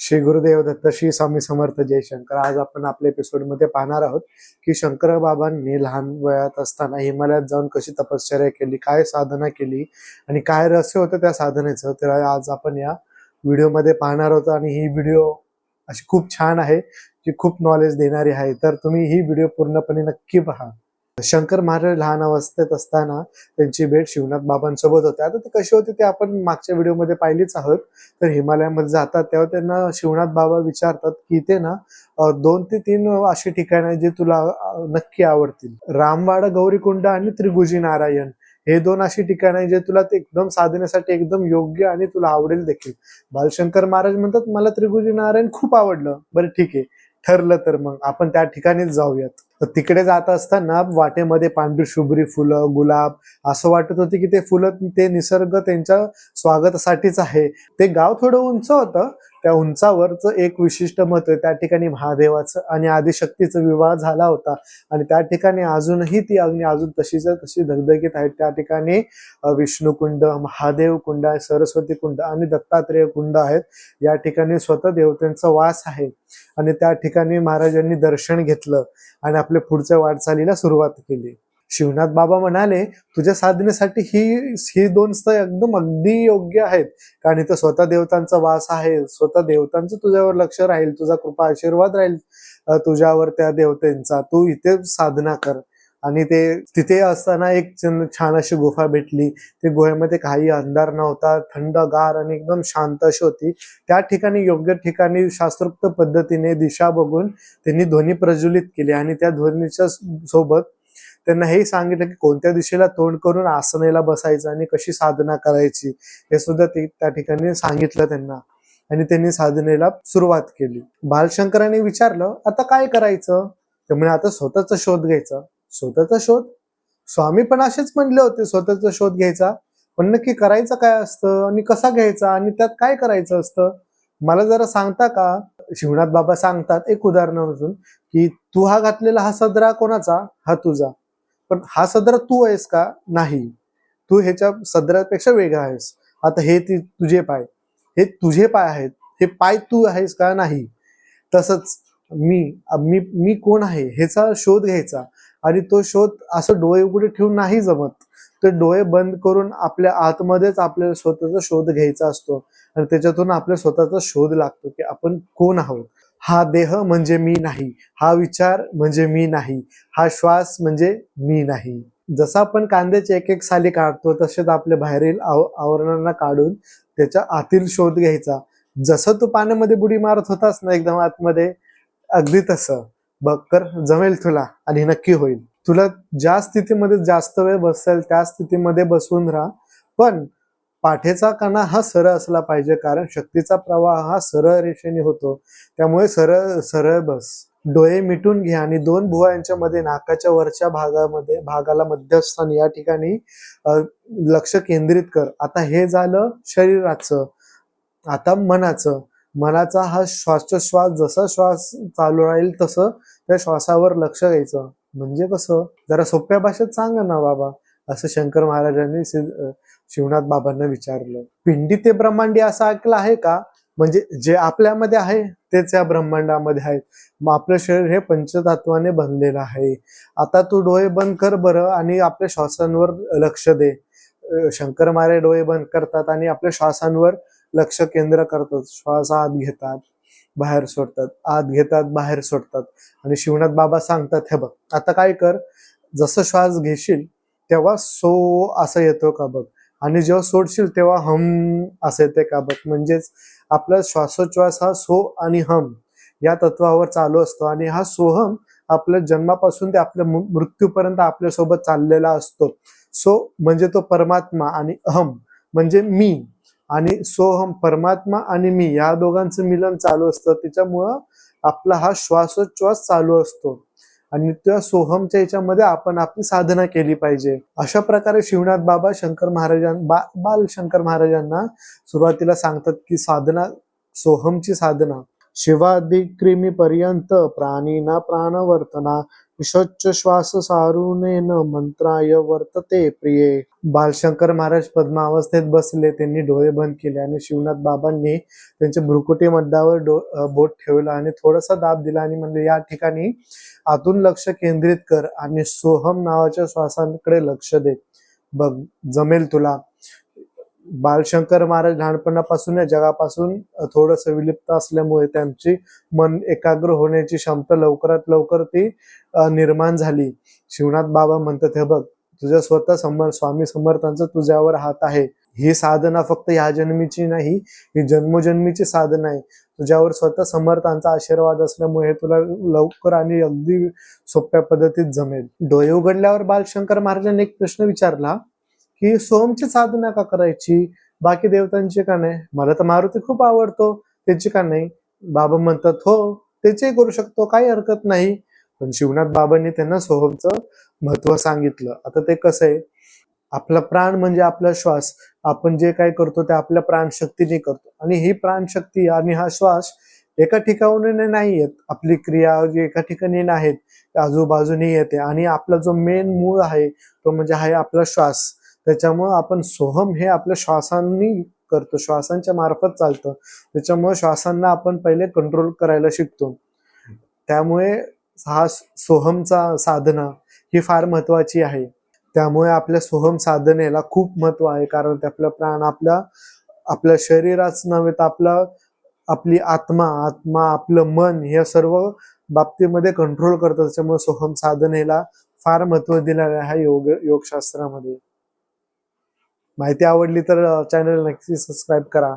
श्री गुरुदेव दत्त श्री स्वामी समर्थ जयशंकर आज आपण आपल्या एपिसोडमध्ये पाहणार आहोत की शंकर बाबांनी लहान वयात असताना हिमालयात जाऊन कशी तपश्चर्या केली काय साधना केली आणि काय रहस्य होतं त्या साधनेचं तर आज आपण या व्हिडिओमध्ये पाहणार आहोत. आणि ही व्हिडिओ अशी खूप छान आहे जी खूप नॉलेज देणारी आहे. तर तुम्ही ही व्हिडिओ पूर्णपणे नक्की पहा. शंकर महाराज लहान अवस्थेत असताना त्यांची भेट शिवनाथ बाबांसोबत होते. आता ते कशी होते ते आपण मागच्या व्हिडिओमध्ये पाहिलीच आहोत. तर हिमालयामध्ये जातात तेव्हा त्यांना शिवनाथ बाबा विचारतात की ते ना दोन ते तीन अशी ठिकाण आहेत जे तुला नक्की आवडतील. रामवाडा गौरीकुंड आणि त्रिगुजी नारायण हे दोन अशी ठिकाण आहे जे तुला ते एकदम साधण्यासाठी एकदम योग्य आणि तुला आवडेल देखील. बालशंकर महाराज म्हणतात मला त्रिगुजी नारायण खूप आवडलं. बरं ठीक आहे. ठरलं तर मग आपण त्या ठिकाणीच जाऊयात. तर तिकडे जात असताना वाटेमध्ये पांढरी शुभ्री फुलं गुलाब असं वाटत होती की ते फुलं ते निसर्ग त्यांच्या स्वागतासाठीच आहे. ते गाव थोडं उंच होतं त्या उंचावरच एक विशिष्ट मत आहे. त्या ठिकाणी महादेवाचं आणि आदिशक्तीचा विवाह झाला होता. आणि त्या ठिकाणी अजूनही ती अग्नी अजून तशीच तशी धगधगीत आहे त्या ठिकाणी विष्णुकुंड महादेव कुंड आहे सरस्वती कुंड आणि दत्तात्रेय कुंड आहेत. या ठिकाणी स्वतः देवतांचा वास आहे. आणि त्या ठिकाणी महाराजांनी दर्शन घेतलं आणि आपल्या पुढच्या वाटचालीला सुरुवात केली. शिवनाथ बाबा म्हणाले तुझ्या साधनेसाठी ही ही दोन स्थळ एकदम अगदी योग्य आहेत. कारण इथं स्वतः देवतांचा वास आहे स्वतः देवतांचं तुझ्यावर लक्ष राहील तुझा कृपा आशीर्वाद राहील तुझ्यावर त्या देवतेंचा. तू इथे साधना कर. आणि ते तिथे असताना एक छान अशी गुफा भेटली. ते गुहेमध्ये काही अंधार नव्हता थंडगार आणि एकदम शांत अशी होती. त्या ठिकाणी योग्य ठिकाणी शास्त्रोक्त पद्धतीने दिशा बघून त्यांनी ध्वनी प्रज्वलित केली आणि त्या ध्वनीच्या सोबत त्यांना हे सांगितलं की कोणत्या दिशेला तोंड करून आसनेला बसायचं आणि कशी साधना करायची हे सुद्धा ते त्या ठिकाणी सांगितलं त्यांना. आणि त्यांनी साधनेला सुरुवात केली. बालशंकराने विचारलं आता काय करायचं? त्यामुळे आता स्वतःचा शोध घ्यायचा. स्वतःचा शोध? स्वामी पण असेच म्हणले होते स्वतःचा शोध घ्यायचा. पण नक्की करायचं काय असतं आणि कसा घ्यायचा आणि त्यात काय करायचं असतं? मला जरा सांगता का? शिवनाथ बाबा सांगतात एक उदाहरणामधून की तू हा घातलेला हा सदरा कोणाचा? हा तुझा. पण हा सदरा तू आहेस का? नाही. तू ह्याच्या सदरापेक्षा वेगळा आहेस. आता हे ती तुझे पाय. हे तुझे पाय आहेत. हे पाय तू आहेस का? नाही. तसंच मी मी मी कोण आहे? ह्याचा शोध घ्यायचा. आणि तो शोध असं डोळे उघडे ठेवून नाही जमत. ते डोळे बंद करून आपल्या आतमध्येच आपल्याला स्वतःचा शोध घ्यायचा असतो. आणि त्याच्यातून आपल्या स्वतःचा शोध लागतो की आपण कोण आहोत? हा देह म्हणजे मी नाही हा विचार म्हणजे मी नाही हा श्वास म्हणजे मी नाही. जसं आपण कांद्याचे एक एक साली काढतो तसेच आपल्या बाहेरील आव आवरणांना काढून त्याच्या आतील शोध घ्यायचा. जसं तू पाण्यामध्ये बुडी मारत होतास ना एकदम आतमध्ये अगदी तसं. बक्कर जमेल तुला आणि नक्की होईल. तुला ज्या स्थितीमध्ये जास्त वेळ बसेल त्या स्थितीमध्ये बसून राहा. पण पाठेचा कणा हा सरळ असला पाहिजे कारण शक्तीचा प्रवाह हा सरळ रेषेने होतो. त्यामुळे सरळ सरळ बस. डोळे मिटून घ्या आणि दोन भुवा यांच्यामध्ये नाकाच्या वरच्या भागामध्ये भागाला मध्यस्थान या ठिकाणी लक्ष केंद्रित कर. आता हे झालं शरीराचं. आता मनाचं. मनाचा हा श्वासोश्वास जसा श्वास चालू राहील तसं त्या श्वासावर लक्ष द्यायचं. म्हणजे कसं? जरा सोप्या भाषेत सांगा ना बाबा. असं शंकर महाराजांनी शिवनाथ बाबांना विचारलं. पिंडी ते ब्रह्मांडी असं ऐकलं आहे का? म्हणजे जे आपल्यामध्ये आहे तेच या ब्रह्मांडामध्ये आहे मग आपलं शरीर हे पंचतत्वाने बनलेलं आहे. आता तू डोळे बंद कर बरं आणि आपल्या श्वासांवर लक्ष दे. शंकर मारे डोळे बंद करतात आणि आपल्या श्वासांवर लक्ष केंद्र करतात. श्वास आत घेतात बाहेर सोडतात. आत घेतात बाहेर सोडतात. आणि शिवनाथ बाबा सांगतात हे बघ आता काय कर जसं श्वास घेशील तेव्हा सो असं येतो का बघ आणि जेव्हा सोडशील तेव्हा हम असं येते का बघ म्हणजेच आपला श्वासोच्छ्वास हा सो आणि हम या तत्वावर चालू असतो. आणि हा सोहम आपल्या जन्मापासून ते आपल्या मृ- मृत्यूपर्यंत आपल्यासोबत चाललेला असतो. सो म्हणजे तो परमात्मा आणि अहम म्हणजे मी. आणि सोहम परमात्मा आणि मी या दोघांचं मिलन चालू असतं. त्याच्यामुळं आपला हा श्वासोच्छ्वास चालू असतो. आणि त्या सोहमच्या याच्यामध्ये आपण आपली साधना केली पाहिजे. अशा प्रकारे शिवनाथ बाबा शंकर महाराजां बा बाल शंकर महाराजांना सुरुवातीला सांगतात की साधना सोहमची साधना शिवादी क्रिमी पर्यंत प्राणी ना प्राणवर्तना ईशोच्च श्वास सारुनेन मंत्राय वर्तते प्रिये. बालशंकर महाराज पद्मावस्थेत बसले त्यांनी डोळे बंद केले आणि शिवनाथ बाबांनी त्यांच्या भ्रुकुटी मड्डावर डो बोट ठेवलं आणि थोडासा दाब दिला आणि म्हणजे या ठिकाणी आतून लक्ष केंद्रित कर आणि सोहम नावाच्या श्वासांकडे लक्ष दे. बघ जमेल तुला. बालशंकर महाराज लहानपणापासून या जगापासून थोडस विलिप्त असल्यामुळे त्यांची मन एकाग्र होण्याची क्षमता लवकरात लवकर ती निर्माण झाली. शिवनाथ बाबा म्हणतात हे बघ तुझ्या स्वतः समर स्वामी समर्थांचा तुझ्यावर हात आहे. ही साधना फक्त ह्या जन्मीची नाही ही जन्मोजन्मीची साधना आहे. तुझ्यावर स्वतः समर्थांचा आशीर्वाद असल्यामुळे तुला लवकर आणि अगदी सोप्या पद्धतीत जमेल. डोळे उघडल्यावर बालशंकर महाराजांनी एक प्रश्न विचारला की सोमची साधना का करायची? बाकी देवतांची का नाही? मला तर मारुती खूप आवडतो. त्याची का नाही? बाबा म्हणतात हो त्याचेही करू शकतो काही हरकत नाही. पण शिवनाथ बाबांनी त्यांना सोहमचं महत्त्व सांगितलं. आता ते कसं आहे? आपला प्राण म्हणजे आपला श्वास. आपण जे काय करतो ते आपल्या प्राणशक्तीने करतो. आणि ही प्राणशक्ती आणि हा श्वास एका ठिकाणी नाही येत. आपली क्रिया जी एका ठिकाणी नाहीत आजूबाजूने येते. आणि आपला जो मेन मूळ आहे तो म्हणजे आहे आपला श्वास. त्याच्यामुळं आपण सोहम हे आपल्या श्वासांनी करतो. श्वासांच्या मार्फत चालतं. त्याच्यामुळे श्वासांना आपण पहिले कंट्रोल करायला शिकतो. त्यामुळे हा सोहमचा साधना ही फार महत्वाची आहे. त्यामुळे आपल्या सोहम साधनेला खूप महत्त्व आहे. कारण ते आपला प्राण आपल्या आपल्या शरीराच नव्हे तर आपला आपली आत्मा आत्मा आपलं मन या सर्व बाबतीमध्ये कंट्रोल करतं. त्याच्यामुळे सोहम साधनेला फार महत्त्व दिलेलं आहे योग योगशास्त्रामध्ये. माहिती आवडली तर चॅनल नक्की सबस्क्राईब करा.